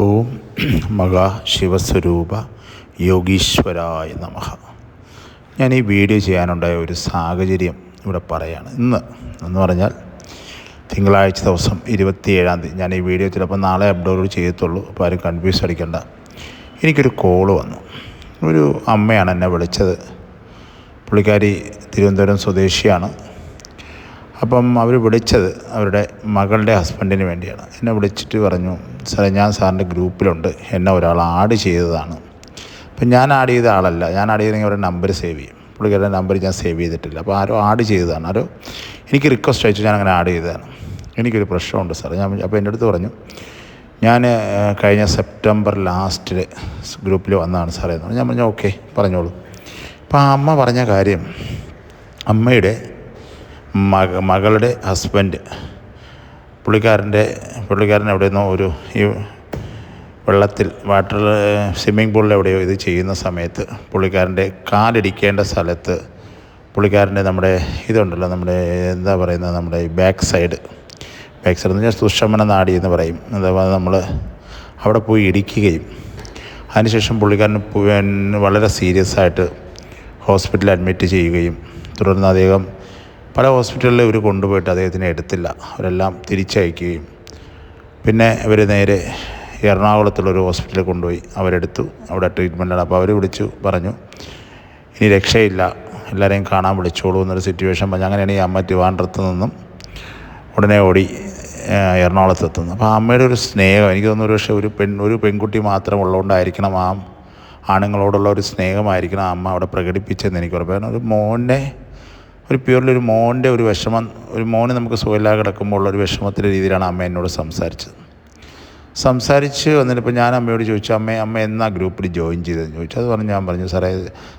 ഓം മഹാശിവസ്വരൂപ യോഗീശ്വരായ നമഃ. ഞാൻ ഈ വീഡിയോ ചെയ്യാനുണ്ടായ ഒരു സാഹചര്യം ഇവിടെ പറയാണ്. ഇന്ന് എന്ന് പറഞ്ഞാൽ തിങ്കളാഴ്ച ദിവസം ഇരുപത്തിയേഴാം തീയതി. ഞാൻ ഈ വീഡിയോ ചിലപ്പോൾ നാളെ അപ്ലോഡ് ചെയ്യത്തുള്ളൂ. അപ്പോൾ ആരും കൺഫ്യൂസ് അടിക്കണ്ട. എനിക്കൊരു കോൾ വന്നു. ഒരു അമ്മയാണ് എന്നെ വിളിച്ചത്. പുള്ളിക്കാരി തിരുവനന്തപുരം സ്വദേശിയാണ്. അപ്പം അവർ വിളിച്ചത് അവരുടെ മകളുടെ ഹസ്ബൻഡിന് വേണ്ടിയാണ്. എന്നെ വിളിച്ചിട്ട് പറഞ്ഞു സാറേ ഞാൻ സാറിന്റെ ഗ്രൂപ്പിലുണ്ട്. എന്നെ ഒരാൾ ആഡ് ചെയ്തതാണ്. അപ്പം ഞാൻ ആഡ് ചെയ്ത ആളല്ല. ഞാൻ ആഡ് ചെയ്തെങ്കിൽ അവരുടെ നമ്പർ സേവ് ചെയ്യും. പുള്ളിക്കാരുടെ നമ്പർ ഞാൻ സേവ് ചെയ്തിട്ടില്ല. അപ്പോൾ ആരോ ആഡ് ചെയ്തതാണ്. ആരോ എനിക്ക് റിക്വസ്റ്റ് അയച്ചു ഞാൻ അങ്ങനെ ആഡ് ചെയ്തതാണ്. എനിക്കൊരു പ്രശ്നമുണ്ട് സാർ ഞാൻ അപ്പോൾ എന്റെ അടുത്ത് പറഞ്ഞു ഞാൻ കഴിഞ്ഞ സെപ്റ്റംബർ ലാസ്റ്റിൽ ഗ്രൂപ്പിൽ വന്നതാണ് സാറേ. എന്ന് പറഞ്ഞു. ഞാൻ പറഞ്ഞു ഓക്കെ പറഞ്ഞോളൂ. അപ്പോൾ ആ അമ്മ പറഞ്ഞ കാര്യം അമ്മയുടെ മക മകളുടെ ഹസ്ബൻഡ് പുള്ളിക്കാരന്റെ പുള്ളിക്കാരൻ എവിടെ നിന്നോ ഒരു ഈ വെള്ളത്തിൽ വാട്ടർ സ്വിമ്മിംഗ് പൂളിൽ എവിടെയോ ഇത് ചെയ്യുന്ന സമയത്ത് പുള്ളിക്കാരന്റെ കാലിടിക്കേണ്ട സ്ഥലത്ത് പുള്ളിക്കാരന്റെ നമ്മുടെ ഇതുണ്ടല്ലോ നമ്മുടെ എന്താ പറയുന്നത് നമ്മുടെ ബാക്ക് സൈഡ് ബാക്ക് സൈഡ് എന്ന് വെച്ചാൽ സുഷമന നാടി എന്ന് പറയും. അതേപോലെ നമ്മൾ അവിടെ പോയി ഇടിക്കുകയും അതിനുശേഷം പുള്ളിക്കാരൻ വളരെ സീരിയസ് ആയിട്ട് ഹോസ്പിറ്റലിൽ അഡ്മിറ്റ് ചെയ്യുകയും തുടർന്ന് അദ്ദേഹം പല ഹോസ്പിറ്റലിൽ ഇവർ കൊണ്ടുപോയിട്ട് അദ്ദേഹത്തിനെ എടുത്തില്ല. അവരെല്ലാം തിരിച്ചയക്കുകയും. പിന്നെ ഇവർ നേരെ എറണാകുളത്തുള്ളൊരു ഹോസ്പിറ്റലിൽ കൊണ്ടുപോയി അവരെടുത്തു. അവിടെ ട്രീറ്റ്മെന്റാണ് അപ്പോൾ അവർ വിളിച്ചു പറഞ്ഞു ഇനി രക്ഷയില്ല. എല്ലാവരെയും കാണാൻ വിളിച്ചോളൂ എന്നൊരു സിറ്റുവേഷൻ പറഞ്ഞു. അങ്ങനെയാണ് ഈ അമ്മ ട്രിവാൻഡ്രത്ത് നിന്നും ഉടനെ ഓടി എറണാകുളത്ത് എത്തുന്നു അപ്പോൾ അമ്മയുടെ ഒരു സ്നേഹം എനിക്ക് തോന്നുന്നു ഒരു പക്ഷേ ഒരു പെൺ ഒരു പെൺകുട്ടി മാത്രം ഉള്ളതുകൊണ്ടായിരിക്കണം ആ ആണുങ്ങളോടുള്ള ഒരു സ്നേഹമായിരിക്കണം ആ അമ്മ അവിടെ പ്രകടിപ്പിച്ചതെന്ന് എനിക്ക് ഉറപ്പ്. കാരണം ഒരു മോനെ ഒരു പ്യൂർലി ഒരു മോന്റെ ഒരു വിഷമം ഒരു മോന് നമുക്ക് സുഖമില്ലാതെ കിടക്കുമ്പോൾ ഉള്ള ഒരു വിഷമത്തിന്റെ രീതിയിലാണ് അമ്മ എന്നോട് സംസാരിച്ചത്. സംസാരിച്ച് വന്നിട്ടിപ്പോൾ ഞാൻ അമ്മയോട് ചോദിച്ചു അമ്മ അമ്മ എന്നാ ഗ്രൂപ്പിൽ ജോയിൻ ചെയ്തതെന്ന്? ചോദിച്ചു. അത് പറഞ്ഞു ഞാൻ പറഞ്ഞു സാറേ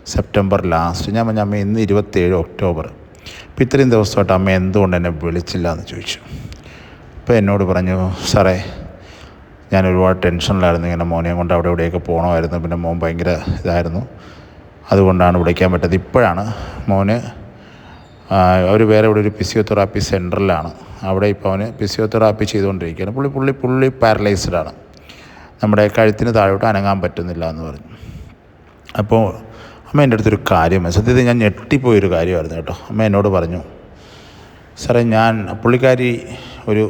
സെപ്റ്റംബർ ലാസ്റ്റ് ഞാൻ പറഞ്ഞു അമ്മ ഇന്ന് ഇരുപത്തേഴ് ഒക്ടോബർ. ഇപ്പോൾ ഇത്രയും ദിവസമായിട്ട് അമ്മ എന്തുകൊണ്ട് എന്നെ വിളിച്ചില്ല എന്ന് ചോദിച്ചു. അപ്പോൾ എന്നോട് പറഞ്ഞു സാറേ ഞാൻ ഒരുപാട് ടെൻഷനിലായിരുന്നു. ഇങ്ങനെ മോനെയും കൊണ്ട് അവിടെ ഇവിടെയൊക്കെ പോകണമായിരുന്നു. പിന്നെ മോൻ ഭയങ്കര ഇതായിരുന്നു. അതുകൊണ്ടാണ് വിളിക്കാൻ പറ്റത് ഇപ്പോഴാണ് മോന് അവർ വേറെ ഇവിടെ ഒരു ഫിസിയോതെറാപ്പി സെന്ററിലാണ് അവിടെ ഇപ്പോൾ അവന് ഫിസിയോതെറാപ്പി ചെയ്തുകൊണ്ടിരിക്കുകയാണ്. പുള്ളി പുള്ളി പുള്ളി പാരലൈസ്ഡാണ് നമ്മുടെ കഴുത്തിന് താഴോട്ട് അനങ്ങാൻ പറ്റുന്നില്ല എന്ന് പറഞ്ഞു. അപ്പോൾ അമ്മ എന്റെ അടുത്തൊരു കാര്യം സത്യത്തിൽ ഞാൻ ഞെട്ടിപ്പോയൊരു കാര്യമായിരുന്നു കേട്ടോ. അമ്മ എന്നോട് പറഞ്ഞു സാറേ ഞാൻ പുള്ളിക്കാരി ഒരു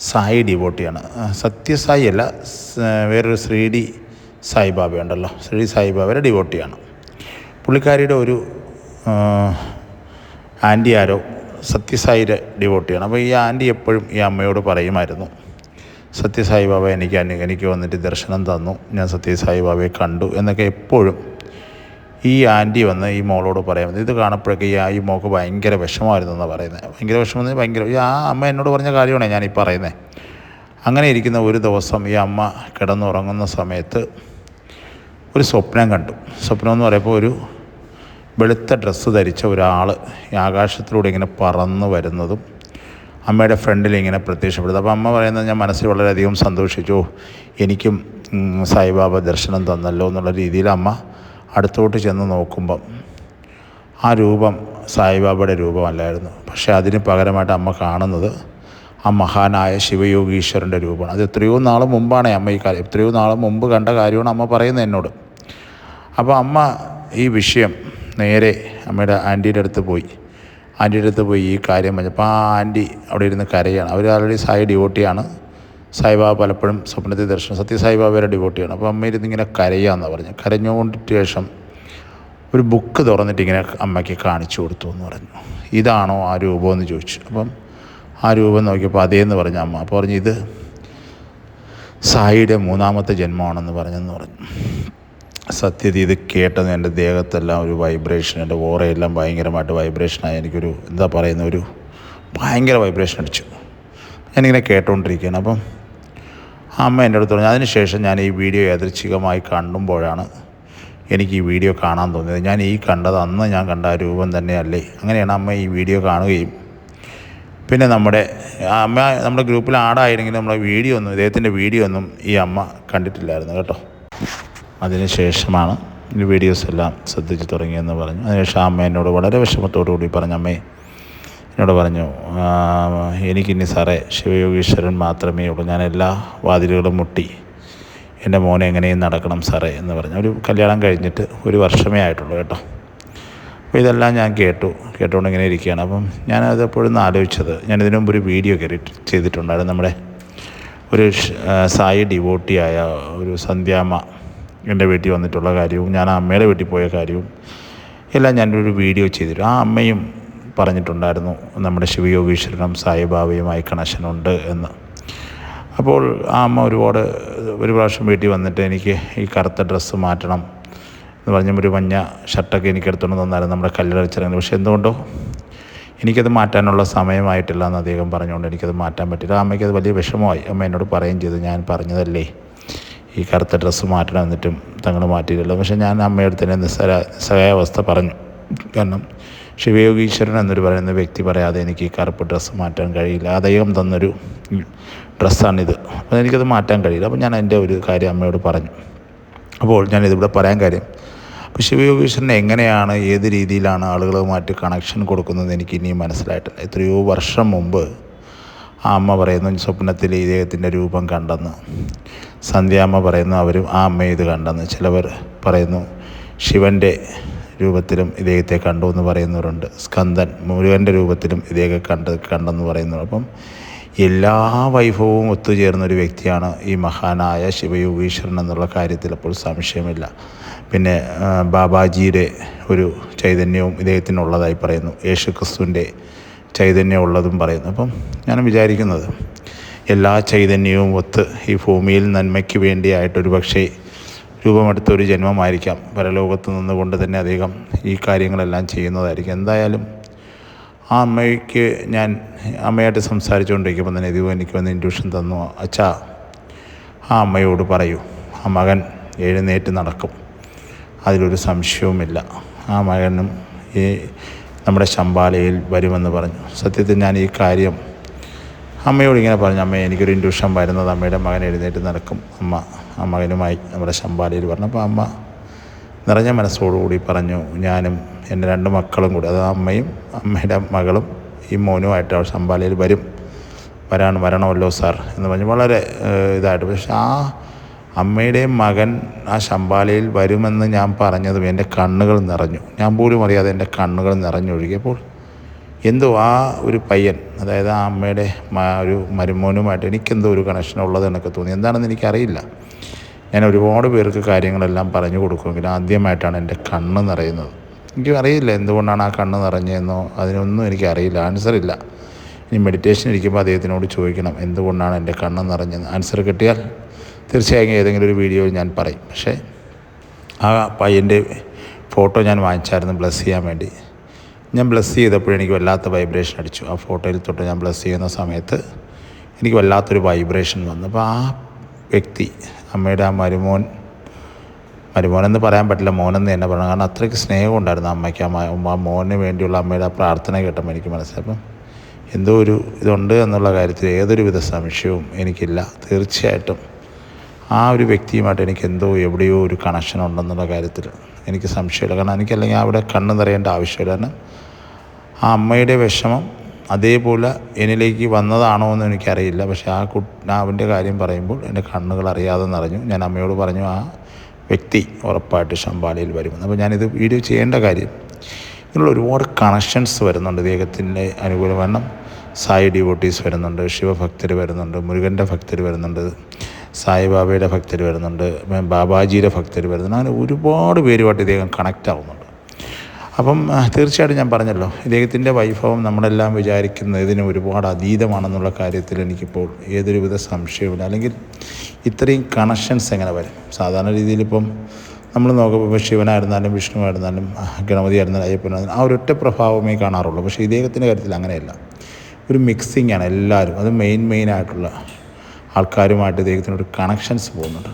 സായി ഡിവോട്ടിയാണ്. സത്യസായി അല്ല വേറൊരു ശ്രീഡി സായിബാബ ഉണ്ടല്ലോ ശ്രീ സായിബാബയുടെ ഡിവോട്ടിയാണ്. പുള്ളിക്കാരിയുടെ ഒരു ആന്റി ആരോ സത്യസായിയുടെ ഡിവോട്ടിയാണ്. അപ്പോൾ ഈ ആന്റി എപ്പോഴും ഈ അമ്മയോട് പറയുമായിരുന്നു സത്യസായി ബാബ എനിക്ക് എനിക്ക് വന്നിട്ട് ദർശനം തന്നു. ഞാൻ സത്യസായി ബാബയെ കണ്ടു എന്നൊക്കെ എപ്പോഴും ഈ ആന്റി വന്ന് ഈ മോളോട് പറയാം. ഇത് കാണപ്പോഴൊക്കെ ഈ ഈ മോൾക്ക് ഭയങ്കര വിഷമമായിരുന്നു എന്നാണ് പറയുന്നത് ഭയങ്കര വിഷമം ഭയങ്കര ഈ ആ അമ്മ എന്നോട് പറഞ്ഞ കാര്യമാണ് ഞാൻ ഈ പറയുന്നത് അങ്ങനെ ഇരിക്കുന്ന ഒരു ദിവസം ഈ അമ്മ കിടന്നുറങ്ങുന്ന സമയത്ത് ഒരു സ്വപ്നം കണ്ടു. സ്വപ്നം എന്ന് പറയുമ്പോൾ ഒരു വെളുത്ത ഡ്രസ്സ് ധരിച്ച ഒരാൾ ആകാശത്തിലൂടെ ഇങ്ങനെ പറന്നു വരുന്നതും അമ്മയുടെ ഫ്രണ്ടിൽ ഇങ്ങനെ പ്രത്യക്ഷപ്പെടുന്നത്. അപ്പോൾ അമ്മ പറയുന്നത് ഞാൻ മനസ്സിൽ വളരെയധികം സന്തോഷിച്ചു. "ഓ, എനിക്കും സായിബാബ ദർശനം തന്നല്ലോ എന്നുള്ള രീതിയിൽ അമ്മ അടുത്തോട്ട് ചെന്ന് നോക്കുമ്പം ആ രൂപം സായിബാബയുടെ രൂപമല്ലായിരുന്നു. പക്ഷേ അതിന് പകരമായിട്ട് അമ്മ കാണുന്നത് ആ മഹാനായ ശിവയോഗീശ്വരന്റെ രൂപമാണ്. അത് എത്രയോ നാൾ മുമ്പാണ് അമ്മ ഈ കാര്യം എത്രയോ നാൾ മുമ്പ് കണ്ട കാര്യമാണ് അമ്മ പറയുന്നത് എന്നോട്. അപ്പോൾ അമ്മ ഈ വിഷയം നേരെ അമ്മയുടെ ആന്റീന്റെ അടുത്ത് പോയി. ആന്റിയുടെ അടുത്ത് പോയി ഈ കാര്യം പറഞ്ഞപ്പോൾ ആ ആന്റി അവിടെ ഇരുന്ന് കരയാണ്. അവർ ആൾറെഡി സായി ഡിവോട്ടിയാണ്. സായിബാബ പലപ്പോഴും സ്വപ്നത്തിൽ ദർശനം സത്യ സായിബാബയുടെ ഡിവോട്ടിയാണ്. അപ്പോൾ അമ്മ ഇരുന്ന് ഇങ്ങനെ കരയാന്ന് പറഞ്ഞു. കരഞ്ഞുകൊണ്ടിട്ട് ശേഷം ഒരു ബുക്ക് തുറന്നിട്ട് ഇങ്ങനെ അമ്മയ്ക്ക് കാണിച്ചു കൊടുത്തു എന്ന് പറഞ്ഞു. ഇതാണോ ആ രൂപം എന്ന് ചോദിച്ചു. അപ്പം ആ രൂപം നോക്കിയപ്പോൾ അതേന്ന് പറഞ്ഞു അമ്മ. അപ്പോൾ പറഞ്ഞു ഇത് സായിയുടെ മൂന്നാമത്തെ ജന്മമാണെന്ന് പറഞ്ഞെന്ന് പറഞ്ഞു. സത്യത്തിൽ ഇത് കേട്ടത് എന്റെ ദേഹത്തെല്ലാം ഒരു വൈബ്രേഷൻ എന്റെ ഓറയെല്ലാം ഭയങ്കരമായിട്ട് വൈബ്രേഷനായി എനിക്കൊരു എന്താ പറയുന്ന ഒരു ഭയങ്കര വൈബ്രേഷൻ അടിച്ചു. ഞാനിങ്ങനെ കേട്ടുകൊണ്ടിരിക്കുകയാണ് അപ്പം അമ്മ എന്റെ അടുത്ത് പറഞ്ഞു അതിനുശേഷം ഞാൻ ഈ വീഡിയോ യാദൃച്ഛികമായി കാണുമ്പോഴാണ് എനിക്ക് ഈ വീഡിയോ കാണാൻ തോന്നിയത്. ഞാൻ ഈ കണ്ടത് അന്ന് ഞാൻ കണ്ട ആ രൂപം തന്നെയല്ലേ? അങ്ങനെയാണ് അമ്മ ഈ വീഡിയോ കാണുകയും. പിന്നെ നമ്മുടെ അമ്മ നമ്മുടെ ഗ്രൂപ്പിൽ ആടായിരുന്നെങ്കിൽ നമ്മുടെ വീഡിയോ ഒന്നും ഇദ്ദേഹത്തിന്റെ വീഡിയോ ഒന്നും ഈ അമ്മ കണ്ടിട്ടില്ലായിരുന്നു കേട്ടോ. അതിനുശേഷമാണ് ഈ വീഡിയോസ് എല്ലാം ശ്രദ്ധിച്ച് തുടങ്ങിയെന്ന് പറഞ്ഞു. അതിനുശേഷം അമ്മ എന്നോട് വളരെ വിഷമത്തോടു കൂടി പറഞ്ഞു അമ്മേ എന്നോട് പറഞ്ഞു "ആ, എനിക്കിനി സാറേ ശിവയോഗീശ്വരൻ മാത്രമേ ഉള്ളൂ. ഞാൻ എല്ലാ വാതിലുകളും മുട്ടി. എന്റെ മോനെ എങ്ങനെയും നടക്കണം സാറേ എന്ന് പറഞ്ഞു. ഒരു കല്യാണം കഴിഞ്ഞിട്ട് ഒരു വർഷമേ ആയിട്ടുള്ളൂ കേട്ടോ. അപ്പോൾ ഇതെല്ലാം ഞാൻ കേട്ടു. കേട്ടുകൊണ്ട് ഇങ്ങനെ ഇരിക്കുകയാണ്. അപ്പം ഞാനത് എപ്പോഴും ആലോചിച്ചത്. ഞാൻ ഇതിനു മുമ്പ് ഒരു വീഡിയോ കയറി ചെയ്തിട്ടുണ്ടായിരുന്നു. നമ്മുടെ ഒരു സായി ഡിവോട്ടിയായ ഒരു സന്ധ്യാമ്മ എന്റെ വീട്ടിൽ വന്നിട്ടുള്ള കാര്യവും ഞാൻ ആ അമ്മയുടെ വീട്ടിൽ പോയ കാര്യവും എല്ലാം ഞാനൊരു വീഡിയോ ചെയ്തിരുന്നു ആ അമ്മയും പറഞ്ഞിട്ടുണ്ടായിരുന്നു നമ്മുടെ ശിവയോഗീശ്വരനും സായിബാബയുമായി കണക്ഷനുണ്ട് എന്ന്. അപ്പോൾ ആ അമ്മ ഒരുപാട് ഒരു പ്രാവശ്യം വീട്ടിൽ വന്നിട്ട് എനിക്ക് ഈ കറുത്ത ഡ്രസ്സ് മാറ്റണം എന്ന് പറഞ്ഞ ഒരു മഞ്ഞ ഷർട്ടൊക്കെ എനിക്ക് എടുത്തുകൊണ്ട് തന്നായിരുന്നു നമ്മുടെ കല്യാണ പക്ഷേ എന്തുകൊണ്ടോ എനിക്കത് മാറ്റാനുള്ള സമയമായിട്ടില്ല എന്ന് അദ്ദേഹം പറഞ്ഞുകൊണ്ട് എനിക്കത് മാറ്റാൻ പറ്റില്ല. അമ്മയ്ക്കത് വലിയ വിഷമമായി. അമ്മ എന്നോട് പറയുകയും ചെയ്തു ഞാൻ പറഞ്ഞതല്ലേ? ഈ കറുത്ത ഡ്രസ്സ് മാറ്റണം എന്നിട്ടും തങ്ങൾ മാറ്റിയില്ലല്ലോ. പക്ഷേ ഞാൻ അമ്മയോട് തന്നെ നിസ്സര നിസ്സഹായാവസ്ഥ പറഞ്ഞു. കാരണം ശിവയോഗീശ്വരൻ എന്നൊരു പറയുന്ന വ്യക്തി പറയാതെ എനിക്ക് ഈ കറുപ്പ് ഡ്രസ്സ് മാറ്റാൻ കഴിയില്ല. അദ്ദേഹം തന്നൊരു ഡ്രസ്സാണിത് അപ്പോൾ എനിക്കത് മാറ്റാൻ കഴിയില്ല. അപ്പോൾ ഞാൻ എന്റെ ഒരു കാര്യം അമ്മയോട് പറഞ്ഞു. അപ്പോൾ ഞാനിതിവിടെ പറയാൻ കാര്യം. അപ്പോൾ ശിവയോഗീശ്വരൻ എങ്ങനെയാണ് ഏത് രീതിയിലാണ് ആളുകളുമായിട്ട് കണക്ഷൻ കൊടുക്കുന്നത് എനിക്ക് ഇനിയും മനസ്സിലായിട്ടില്ല. എത്രയോ വർഷം മുമ്പ് ആ അമ്മ പറയുന്നു സ്വപ്നത്തിൽ ഇദ്ദേഹത്തിന്റെ രൂപം കണ്ടെന്ന്. സന്ധ്യാമ്മ പറയുന്നു അവരും ആ അമ്മ ഇത് കണ്ടെന്ന്. ചിലവർ പറയുന്നു ശിവന്റെ രൂപത്തിലും ഇദ്ദേഹത്തെ കണ്ടു എന്ന് പറയുന്നവരുണ്ട്. സ്കന്ദൻ മുരുകന്റെ രൂപത്തിലും ഇദ്ദേഹത്തെ കണ്ട് കണ്ടെന്ന് പറയുന്നു. അപ്പം എല്ലാ വൈഭവവും ഒത്തുചേർന്നൊരു വ്യക്തിയാണ് ഈ മഹാനായ ശിവയോഗീശ്വരൻ എന്നുള്ള കാര്യത്തിൽ അപ്പോൾ സംശയമില്ല. പിന്നെ ബാബാജിയുടെ ഒരു ചൈതന്യവും ഇദ്ദേഹത്തിനുള്ളതായി പറയുന്നു. യേശു ക്രിസ്തുവിന്റെ ചൈതന്യം പറയുന്നു. അപ്പം ഞാൻ വിചാരിക്കുന്നത് എല്ലാ ചൈതന്യവും ഒത്ത് ഈ ഭൂമിയിൽ നന്മയ്ക്ക് വേണ്ടിയായിട്ടൊരു പക്ഷേ രൂപമെടുത്തൊരു ജന്മമായിരിക്കാം. പരലോകത്ത് നിന്നുകൊണ്ട് തന്നെ അദ്ദേഹം ഈ കാര്യങ്ങളെല്ലാം ചെയ്യുന്നതായിരിക്കും. എന്തായാലും ആ അമ്മയ്ക്ക് ഞാൻ അമ്മയായിട്ട് സംസാരിച്ചുകൊണ്ടിരിക്കുമ്പോൾ തന്നെ ഇതും എനിക്ക് വന്ന് ഇൻഡ്യൂഷൻ തന്നു. അച്ഛാ ആ അമ്മയോട് പറയൂ. ആ മകൻ എഴുന്നേറ്റ് നടക്കും. അതിലൊരു സംശയവുമില്ല. ആ മകനും ഈ നമ്മുടെ ശമ്പാലയിൽ വരുമെന്ന് പറഞ്ഞു. സത്യത്തിൽ ഞാൻ ഈ കാര്യം അമ്മയോട് ഇങ്ങനെ പറഞ്ഞു അമ്മ എനിക്കൊരു ഇൻഡ്യൂഷൻ വരുന്നത് അമ്മയുടെ മകൻ എഴുന്നേറ്റ് നടക്കും. അമ്മ ആ മകനുമായി നമ്മുടെ ശമ്പാലയിൽ പറഞ്ഞു അപ്പോൾ അമ്മ നിറഞ്ഞ മനസ്സോടുകൂടി പറഞ്ഞു ഞാനും എന്റെ രണ്ട് മക്കളും കൂടി അത് അമ്മയും അമ്മയുടെ മകളും ഈ മോനുമായിട്ട് അവർ ശമ്പാലയിൽ വരും. വരാൻ വരണമല്ലോ സാർ എന്ന് പറഞ്ഞ്. വളരെ ഇതായിട്ട്. പക്ഷെ ആ അമ്മയുടെ മകൻ ആ ശമ്പാലയിൽ വരുമെന്ന് ഞാൻ പറഞ്ഞതും എന്റെ കണ്ണുകൾ നിറഞ്ഞു. ഞാൻ പോലും അറിയാതെ എന്റെ കണ്ണുകൾ നിറഞ്ഞൊഴുകിയപ്പോൾ എന്തോ ആ ഒരു പയ്യൻ അതായത് ആ അമ്മയുടെ ഒരു മരുമോനുമായിട്ട് എനിക്കെന്തോ ഒരു കണക്ഷൻ ഉള്ളത് എന്നൊക്കെ തോന്നി. എന്താണെന്ന് എനിക്കറിയില്ല. ഞാൻ ഒരുപാട് പേർക്ക് കാര്യങ്ങളെല്ലാം പറഞ്ഞു കൊടുക്കുമെങ്കിലും ആദ്യമായിട്ടാണ് എന്റെ കണ്ണ് നിറയുന്നത്. എനിക്ക് അറിയില്ല എന്തുകൊണ്ടാണ് ആ കണ്ണ് നിറഞ്ഞതെന്നോ അതിനൊന്നും എനിക്കറിയില്ല ഇല്ല. ഇനി മെഡിറ്റേഷൻ ഇരിക്കുമ്പോൾ അദ്ദേഹത്തിനോട് ചോദിക്കണം എന്തുകൊണ്ടാണ് എന്റെ കണ്ണ് നിറഞ്ഞത് ആൻസർ കിട്ടിയാൽ തീർച്ചയായും ഏതെങ്കിലും ഒരു വീഡിയോ ഞാൻ പറയും. പക്ഷേ ആ പയ്യന്റെ ഫോട്ടോ ഞാൻ വാങ്ങിച്ചായിരുന്നു ബ്ലസ് ചെയ്യാൻ വേണ്ടി. ഞാൻ ബ്ലസ് ചെയ്തപ്പോഴും എനിക്ക് വല്ലാത്ത വൈബ്രേഷൻ അടിച്ചു. ആ ഫോട്ടോയിൽ തൊട്ട് ഞാൻ ബ്ലസ് ചെയ്യുന്ന സമയത്ത് എനിക്ക് വല്ലാത്തൊരു വൈബ്രേഷൻ വന്നു. അപ്പോൾ ആ വ്യക്തി അമ്മയുടെ ആ മരുമോൻ മരുമോനെന്ന് പറയാൻ പറ്റില്ല മോനെന്ന് തന്നെ പറയണം കാരണം അത്രയ്ക്ക് സ്നേഹം ഉണ്ടായിരുന്നു അമ്മയ്ക്ക് ആ മോന് വേണ്ടിയുള്ള അമ്മയുടെ ആ പ്രാർത്ഥന കേട്ടപ്പോൾ എനിക്ക് മനസ്സിലായി. അപ്പം എന്തോ ഒരു ഇതുണ്ട് എന്നുള്ള കാര്യത്തിൽ ഏതൊരു വിധ സംശയവും എനിക്കില്ല. തീർച്ചയായിട്ടും ആ ഒരു വ്യക്തിയുമായിട്ട് എനിക്ക് എന്തോ എവിടെയോ ഒരു കണക്ഷൻ ഉണ്ടെന്നുള്ള കാര്യത്തിൽ എനിക്ക് സംശയമില്ല. കാരണം എനിക്കല്ലെങ്കിൽ അവിടെ കണ്ണ് നിറയേണ്ട ആവശ്യമില്ല. കാരണം ആ അമ്മയുടെ വിഷമം അതേപോലെ എന്നിലേക്ക് വന്നതാണോ എന്ന് എനിക്കറിയില്ല. പക്ഷേ ആ കു അവന്റെ കാര്യം പറയുമ്പോൾ എന്റെ കണ്ണുകൾ അറിയാതെ നിറഞ്ഞു. ഞാൻ അമ്മയോട് പറഞ്ഞു ആ വ്യക്തി ഉറപ്പായിട്ട് ശമ്പാലയിൽ വരുമെന്ന് അപ്പോൾ ഞാനിത് വീഡിയോ ചെയ്യേണ്ട കാര്യം ഇതിനുള്ള ഒരുപാട് കണക്ഷൻസ് വരുന്നുണ്ട്. ദേഹത്തിന്റെ അനുകൂലം കാരണം സായി ഡിവോട്ടീസ് വരുന്നുണ്ട് ശിവഭക്തർ വരുന്നുണ്ട് മുരുകന്റെ ഭക്തർ വരുന്നുണ്ട്. സായിബാബയുടെ ഭക്തർ വരുന്നുണ്ട് ബാബാജിയുടെ ഭക്തർ വരുന്നുണ്ട് അങ്ങനെ ഒരുപാട് പേരുമായിട്ട് ഇദ്ദേഹം കണക്റ്റ് ആവുന്നുണ്ട്. അപ്പം തീർച്ചയായിട്ടും ഞാൻ പറഞ്ഞല്ലോ ഇദ്ദേഹത്തിന്റെ വൈഭവം നമ്മളെല്ലാം വിചാരിക്കുന്ന ഇതിന് ഒരുപാട് അതീതമാണെന്നുള്ള കാര്യത്തിൽ എനിക്കിപ്പോൾ ഏതൊരുവിധ സംശയമില്ല അല്ലെങ്കിൽ ഇത്രയും കണക്ഷൻസ് എങ്ങനെ വരും? സാധാരണ രീതിയിലിപ്പം നമ്മൾ നോക്കുമ്പോൾ ശിവനായിരുന്നാലും വിഷ്ണുവായിരുന്നാലും ഗണപതി ആയിരുന്നാലും അയ്യപ്പനായിരുന്നാലും ആ ഒരൊറ്റ പ്രഭാവമേ കാണാറുള്ളൂ. പക്ഷേ ഇദ്ദേഹത്തിന്റെ കാര്യത്തിൽ അങ്ങനെയല്ല. ഒരു മിക്സിംഗ് ആണ് എല്ലാവരും. അത് മെയിൻ ആയിട്ടുള്ള ആൾക്കാരുമായിട്ട് ദൈവത്തിനൊരു കണക്ഷൻസ് പോകുന്നുണ്ട്.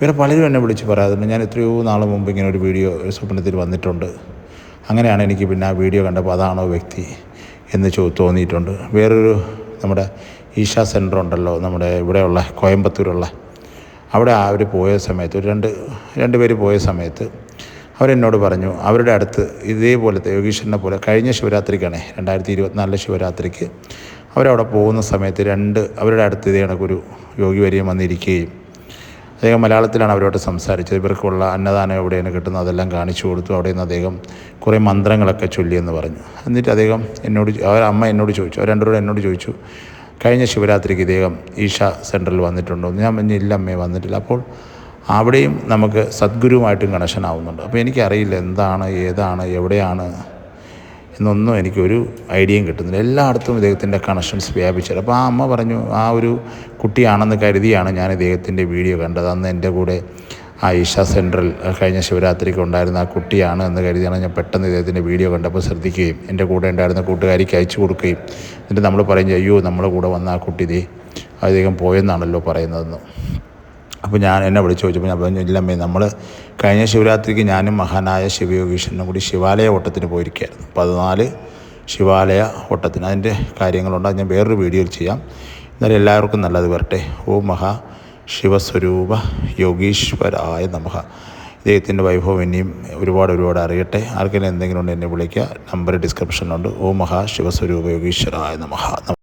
വേറെ പലരും എന്നെ വിളിച്ച് പറയാറുണ്ട്. ഞാൻ എത്രയോ നാൾ മുമ്പ് ഇങ്ങനെ ഒരു വീഡിയോ ഒരു സ്വപ്നത്തിൽ വന്നിട്ടുണ്ട്. അങ്ങനെയാണ് എനിക്ക് പിന്നെ ആ വീഡിയോ കണ്ടപ്പോൾ അതാണോ വ്യക്തി എന്ന് ചോ തോന്നിയിട്ടുണ്ട്. വേറൊരു നമ്മുടെ ഈശ സെന്റർ ഉണ്ടല്ലോ നമ്മുടെ ഇവിടെയുള്ള കോയമ്പത്തൂരുള്ള. അവിടെ അവർ പോയ സമയത്ത് ഒരു രണ്ട് രണ്ട് പേര് പോയ സമയത്ത് അവരെന്നോട് പറഞ്ഞു അവരുടെ അടുത്ത് ഇതേപോലത്തെ യോഗീശ്വരനെ പോലെ കഴിഞ്ഞ ശിവരാത്രിക്കാണ് രണ്ടായിരത്തി ഇരുപത്തിനാലിലെ ശിവരാത്രിക്ക് അവരവിടെ പോകുന്ന സമയത്ത് രണ്ട് അവരുടെ അടുത്ത് ഇതേ കണക്കൊരു യോഗി വരികയും വന്നിരിക്കുകയും അദ്ദേഹം മലയാളത്തിലാണ് അവരോട് സംസാരിച്ചത്. ഇവർക്കുള്ള അന്നദാനം എവിടെയാണ് കിട്ടുന്നത് അതെല്ലാം കാണിച്ചു കൊടുത്തു. അവിടെ നിന്ന് അദ്ദേഹം കുറേ മന്ത്രങ്ങളൊക്കെ ചൊല്ലിയെന്ന് പറഞ്ഞു. എന്നിട്ട് അദ്ദേഹം എന്നോട് അവർ അമ്മ എന്നോട് ചോദിച്ചു. അവർ രണ്ടുപേരും എന്നോട് ചോദിച്ചു കഴിഞ്ഞ ശിവരാത്രിക്ക് ഇദ്ദേഹം ഈശ സെന്ററിൽ വന്നിട്ടുണ്ടോ? ഞാൻ പറഞ്ഞു ഇല്ല അമ്മയെ വന്നിട്ടില്ല. അപ്പോൾ അവിടെയും നമുക്ക് സദ്ഗുരുവുമായിട്ടും കണക്ഷൻ ആവുന്നുണ്ട്. അപ്പോൾ എനിക്കറിയില്ല എന്താണ് ഏതാണ് എവിടെയാണ് എന്നൊന്നും എനിക്കൊരു ഐഡിയയും കിട്ടുന്നില്ല. എല്ലായിടത്തും ഇദ്ദേഹത്തിന്റെ കണക്ഷൻസ് വ്യാപിച്ചത്. അപ്പോൾ ആ അമ്മ പറഞ്ഞു ആ ഒരു കുട്ടിയാണെന്ന് കരുതിയാണ് ഞാൻ ഇദ്ദേഹത്തിന്റെ വീഡിയോ കണ്ടത്. അന്ന് എന്റെ കൂടെ ആ ഈശ സെൻട്രൽ കഴിഞ്ഞ ശിവരാത്രിക്ക് ഉണ്ടായിരുന്ന ആ കുട്ടിയാണ് എന്ന് കരുതിയാണ് ഞാൻ പെട്ടെന്ന് ഇദ്ദേഹത്തിന്റെ വീഡിയോ കണ്ടപ്പോൾ ശ്രദ്ധിക്കുകയും എന്റെ കൂടെ ഉണ്ടായിരുന്ന കൂട്ടുകാരിക്ക് അയച്ചു കൊടുക്കുകയും. എന്നിട്ട് നമ്മൾ പറയും അയ്യോ നമ്മളെ കൂടെ വന്ന ആ കുട്ടി ദേ അദ്ദേഹം പോയെന്നാണല്ലോ പറയുന്നതെന്ന്. അപ്പോൾ ഞാൻ എന്നെ വിളിച്ച് ചോദിച്ചപ്പോൾ ഞാൻ പറഞ്ഞു ഇല്ലമ്മേ നമ്മൾ കഴിഞ്ഞ ശിവരാത്രിക്ക് ഞാനും മഹാനായ ശിവയോഗീശ്വരനും കൂടി ശിവാലയ ഓട്ടത്തിന് പോയിരിക്കുകയായിരുന്നു. പതിനാല് ശിവാലയ ഓട്ടത്തിന്. അതിന്റെ കാര്യങ്ങളുണ്ട്. അത് ഞാൻ വേറൊരു വീഡിയോയിൽ ചെയ്യാം. എന്നാലും എല്ലാവർക്കും നല്ലത് വരട്ടെ. ഓ മഹാ ശിവസ്വരൂപ യോഗീശ്വരായ നമഹ ഇദ്ദേഹത്തിന്റെ വൈഭവം ഇനിയും ഒരുപാട് ഒരുപാട് അറിയട്ടെ. ആർക്കെങ്കിലും എന്തെങ്കിലും ഉണ്ടെങ്കിൽ എന്നെ വിളിക്കുക. നമ്പർ ഡിസ്ക്രിപ്ഷനിലുണ്ട്. ഓ മഹാ ശിവസ്വരൂപ യോഗീശ്വരായ നമഃ.